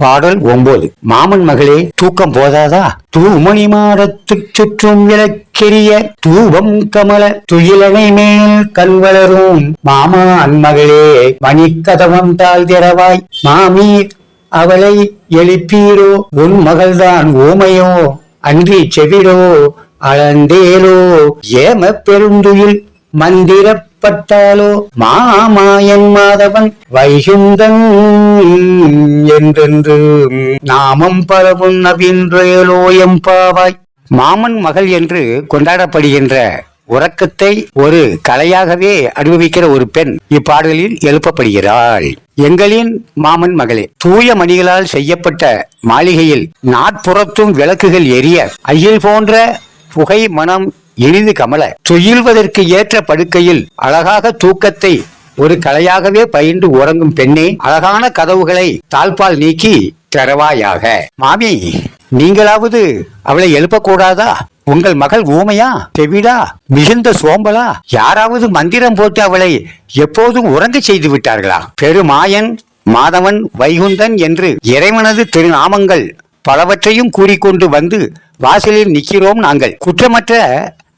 பாடல் ஒன்பது மாமன் மகளே தூக்கம் போதாதா? தூமணி மாடத்து சுற்றும் விளக்கெரிய தூபம் கமல துயிலனை மேல் கல்வளரும் மாமான் மகளே மணிக்கதவம் தாழ் திறவாய் மாமீர் அவளை எழுப்பீரோ? உன் மகள்தான் ஓமையோ? அன்றி செவிடோ? அளந்தேரோ ஏம பெருந்துயில் பட்டாலோ? மாமாயன் மாதவன் வைகுந்தன் என்றென்று நாமம் பரவும் நவீன்றேலோயம் பாவாய். மாமன் மகள் என்று கொண்டாடப்படுகின்ற உறக்கத்தை ஒரு கலையாகவே அனுபவிக்கிற ஒரு பெண் இப்பாடலில் எழுப்பப்படுகிறாள். எங்களின் மாமன் மகளே தூய மணிகளால் செய்யப்பட்ட மாளிகையில் நாட்புறத்தும் விளக்குகள் எரிய அயில் போன்ற புகை மனம் எளிது கமல. துயில்வதற்கு ஏற்ற படுக்கையில் அழகாக தூக்கத்தை ஒரு கலையாகவே பயின்று உறங்கும் பெண்ணே அழகான கதவுகளை தாழ்பால் நீக்கி தரவாயாக. மாமி நீங்களாவது அவளை எழுப்பக்கூடாதா? உங்கள் மகள் ஊமையா செவிடா மிகுந்த சோம்பலா? யாராவது மந்திரம் போட்டு அவளை எப்போதும் உறங்க செய்து விட்டார்களா? பெருமாயன் மாதவன் வைகுந்தன் என்று இறைவனது திருநாமங்கள் பலவற்றையும் கூறிக்கொண்டு வந்து வாசலில் நிற்கிறோம் நாங்கள். குற்றமற்ற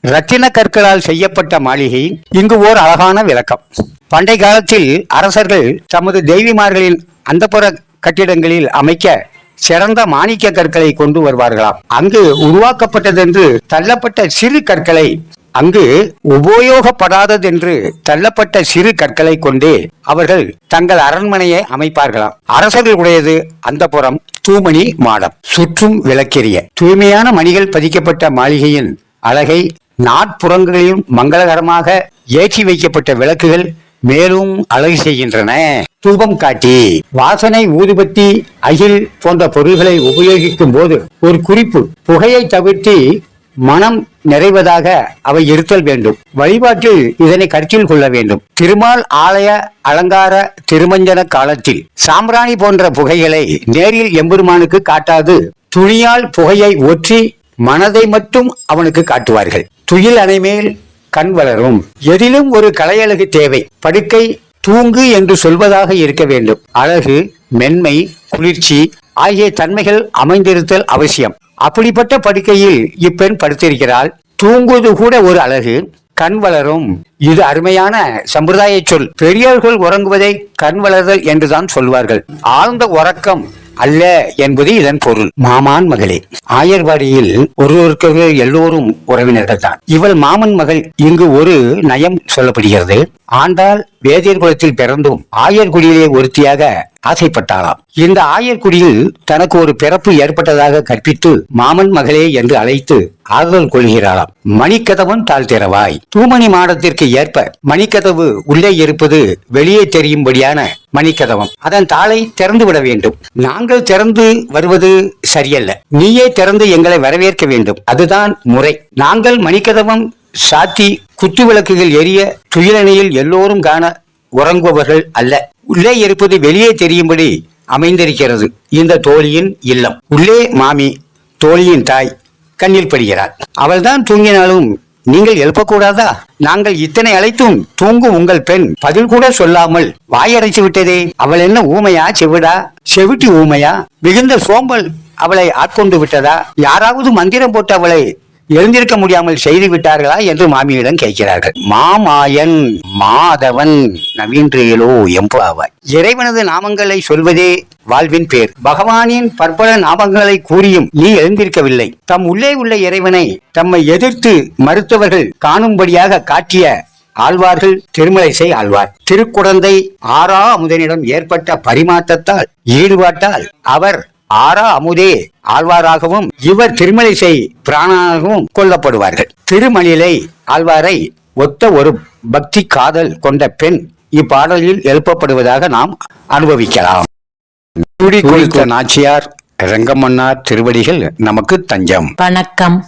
ரத்தின கற்களால் செய்யப்பட்ட மாளிகை இங்கு ஓர் அழகான விளக்கம். பண்டை காலத்தில் அரசர்கள் தமது தெய்விமார்களின் அந்தப்புற கட்டிடங்களில் அமைக்க சிறந்த மாணிக்க கற்களை கொண்டு வருவார்களாம். அங்கு உருவாக்கப்பட்டதென்று தள்ளப்பட்ட சிறு கற்களை அங்கு உபயோகப்படாததென்று தள்ளப்பட்ட சிறு கற்களை கொண்டே அவர்கள் தங்கள் அரண்மனையை அமைப்பார்களாம். அரசர்களுடையது அந்த புறம் தூமணி மாடம். சுற்றும் விளக்கெரிய தூய்மையான மணிகள் பதிக்கப்பட்ட மாளிகையின் அழகை நாட்புறங்களிலும் மங்களகரமாக ஏற்றி வைக்கப்பட்ட விளக்குகள் மேலும் அழகு செய்கின்றன. தூபம் காட்டி வாசனை ஊதுபத்தி அகில் போன்ற பொருள்களை உபயோகிக்கும் போது ஒரு குறிப்பு புகையை தவிர்த்து மனம் நிறைவதாக அவை இருத்தல் வேண்டும். வழிபாட்டில் இதனை கருத்தில் கொள்ள வேண்டும். திருமால் ஆலய அலங்கார திருமஞ்சன காலத்தில் சாம்பிராணி போன்ற புகைகளை நேரில் எம்பெருமானுக்கு காட்டாது. துணியால் புகையை ஒற்றி மனதை மட்டும் அவனுக்கு காட்டுவார்கள். துயில் அணைமேல் கண் வளரும். எதிலும் ஒரு கலையழகு தேவை. படுக்கை தூங்கு என்று சொல்வதாக இருக்க வேண்டும். அழகு மென்மை குளிர்ச்சி ஆகிய தன்மைகள் அமைந்திருத்தல் அவசியம். அப்படிப்பட்ட படுக்கையில் இப்பெண் படுத்திருக்கிறாள். தூங்குவது கூட ஒரு அழகு. கண் வளரும். இது அருமையான சம்பிரதாய சொல். பெரியோர்கள் உறங்குவதை கண் வளர்தல் என்றுதான் சொல்வார்கள். ஆழ்ந்த உறக்கம் அல்ல என்பது இதன் பொருள். மாமான் மகளே ஆயர்வாடியில் ஒருவருக்கு எல்லோரும் உறவினர்கள் தான் இவள் மாமன் மகள் இங்கு ஒரு நயம் சொல்லப்படுகிறது. ஆண்டாள் வேதியர் குலத்தில் பிறந்தும் ஆயர்குடியிலே ஒருத்தியாக ஆசைப்பட்டாளாம் இந்த ஆயர்குடியில் தனக்கு ஒரு பிறப்பு ஏற்பட்டதாக கற்பித்து மாமன் மகளே என்று அழைத்து ஆறுதல் கொள்கிறாளாம் மணிக்கதவன் தாழ் திறவாய். தூமணி மாடத்திற்கு ஏற்ப மணிக்கதவு உள்ளே இருப்பது வெளியே தெரியும்படியான மணிக்கதவம். அதன் தாளை திறந்து விட வேண்டும். நாங்கள் திறந்து வருவது சரியல்ல. நீயே திறந்து எங்களை வரவேற்க வேண்டும். அதுதான் முறை. நாங்கள் மணிக்கதவம் சாத்தி குத்து விளக்குகள் எரிய துயிலணையில் எல்லோரும் காண உறங்குபவர்கள் அல்ல. உள்ளே இருப்பது வெளியே தெரியும்படி அமைந்திருக்கிறது. இந்த தோழியின் இல்லம். உள்ளே மாமி தோழியின் தாய் கண்ணில் படுகிறார் அவள்தான் தூங்கினாலும் நீங்கள் எழுப்பக்கூடாதா? நாங்கள் இத்தனை அழைத்தும் தூங்கும் உங்கள் பெண். பதில் கூட சொல்லாமல் வாயடைச்சு விட்டதே. அவள் என்ன ஊமையா செவிடா? செவிட்டி ஊமையா? மிகுந்த சோம்பல் அவளை ஆட்கொண்டு விட்டதா? யாராவது மந்திரம் போட்டு அவளை எழுந்திருக்க முடியாமல் செய்து விட்டார்களா என்று மாமியிடம் கேட்கிறார்கள். மாமாயன் மாதவன் நவீன்றியலோ எம்பாவாய் இறைவனது நாமங்களை சொல்வதே வாழ்வின் பேர். பகவானின் பற்பல நாமங்களை கூறியும் நீ எழுந்திருக்கவில்லை. தம் உள்ளே உள்ள இறைவனை தம்மை எதிர்த்து மறுத்தவர்கள் காணும்படியாக காட்டிய ஆழ்வார்கள் திருமலைசை ஆழ்வார். திருக்குடந்தை ஆறா அமுதனிடம் ஏற்பட்ட பரிமாற்றத்தால் ஈடுபாட்டால் அவர் ஆரா அமுதே ஆழ்வாராகவும் இவர் திருமலிசை பிராணாகவும் கொல்லப்படுவார்கள். திருமலிலை ஆழ்வாரை ஒத்த ஒரு பக்தி காதல் கொண்ட பெண் இப்பாடலில் எழுப்பப்படுவதாக நாம் அனுபவிக்கலாம். நாச்சியார் ரங்கமன்னார் திருவடிகள் நமக்கு தஞ்சம். வணக்கம்.